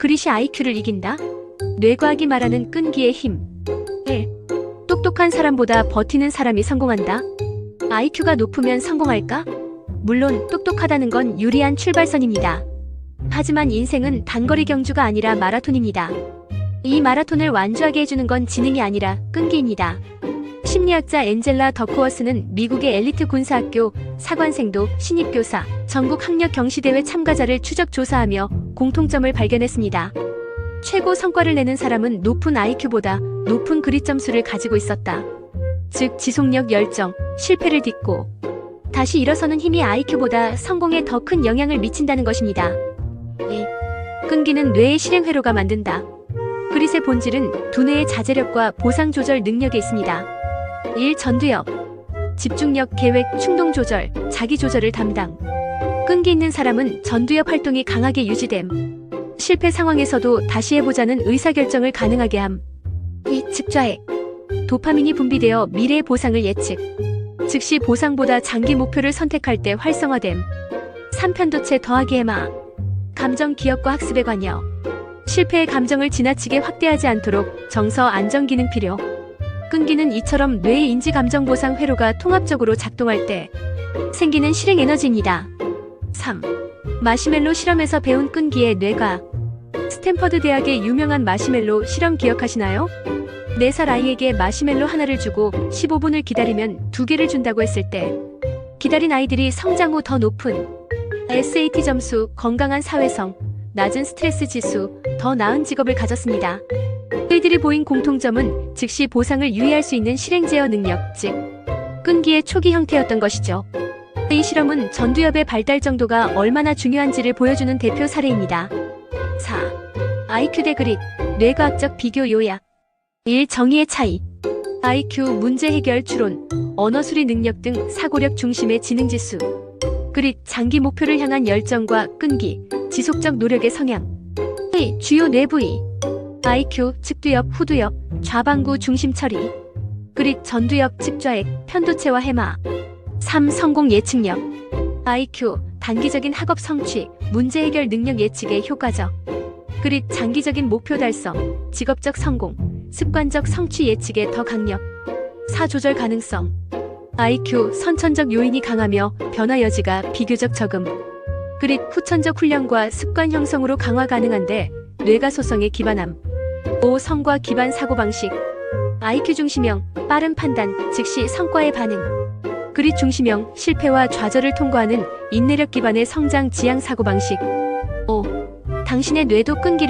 그릿이 IQ를 이긴다? 뇌과학이 말하는 끈기의 힘. 1. 똑똑한 사람보다 버티는 사람이 성공한다. IQ가 높으면 성공할까? 물론 똑똑하다는 건 유리한 출발선입니다. 하지만 인생은 단거리 경주가 아니라 마라톤입니다. 이 마라톤을 완주하게 해주는 건 지능이 아니라 끈기입니다. 심리학자 엔젤라 더코워스는 미국의 엘리트 군사학교 사관생도 신입교사 전국 학력 경시대회 참가자를 추적 조사하며 공통점을 발견했습니다. 최고 성과를 내는 사람은 높은 IQ보다 높은 그릿 점수를 가지고 있었다. 즉 지속력 열정, 실패를 딛고 다시 일어서는 힘이 IQ보다 성공에 더 큰 영향을 미친다는 것입니다. 2. 끈기는 뇌의 실행 회로가 만든다. 그릿의 본질은 두뇌의 자제력과 보상 조절 능력에 있습니다. 1. 전두엽 집중력, 계획, 충동 조절, 자기 조절을 담당. 끈기 있는 사람은 전두엽 활동이 강하게 유지됨. 실패 상황에서도 다시 해보자는 의사결정을 가능하게 함. 2. 측좌액 도파민이 분비되어 미래의 보상을 예측. 즉시 보상보다 장기 목표를 선택할 때 활성화됨. 3. 편도체 더하기 해마 감정 기억과 학습에 관여. 실패의 감정을 지나치게 확대하지 않도록 정서 안정 기능 필요. 끈기는 이처럼 뇌의 인지 감정 보상 회로가 통합적으로 작동할 때 생기는 실행 에너지입니다. 3. 마시멜로 실험에서 배운 끈기의 뇌가 스탠퍼드 대학의 유명한 마시멜로 실험 기억하시나요? 4살 아이에게 마시멜로 하나를 주고 15분을 기다리면 두 개를 준다고 했을 때 기다린 아이들이 성장 후 더 높은 SAT 점수, 건강한 사회성, 낮은 스트레스 지수, 더 나은 직업을 가졌습니다. 이들이 보인 공통점은 즉시 보상을 유의할 수 있는 실행 제어 능력, 즉 끈기의 초기 형태였던 것이죠. 이 실험은 전두엽의 발달 정도가 얼마나 중요한지를 보여주는 대표 사례입니다. 4. IQ 대 그릿, 뇌과학적 비교 요약. 1. 정의의 차이. IQ, 문제 해결 추론, 언어 수리 능력 등 사고력 중심의 지능 지수. 그릿, 장기 목표를 향한 열정과 끈기, 지속적 노력의 성향. 2. 주요 뇌 부위. IQ, 측두엽, 후두엽, 좌방구 중심 처리. 그릿, 전두엽, 측좌액, 편도체와 해마. 3. 성공 예측력. IQ, 단기적인 학업 성취, 문제 해결 능력 예측에 효과적. 그릿, 장기적인 목표 달성, 직업적 성공, 습관적 성취 예측에 더 강력. 4. 조절 가능성. IQ, 선천적 요인이 강하며 변화 여지가 비교적 적음. 그릿, 후천적 훈련과 습관 형성으로 강화 가능한데 뇌가 소성에 기반함. 5. 성과 기반 사고방식. IQ 중심형, 빠른 판단, 즉시 성과의 반응. 그릿 중심형, 실패와 좌절을 통과하는 인내력 기반의 성장 지향 사고방식. 5. 당신의 뇌도 끈기를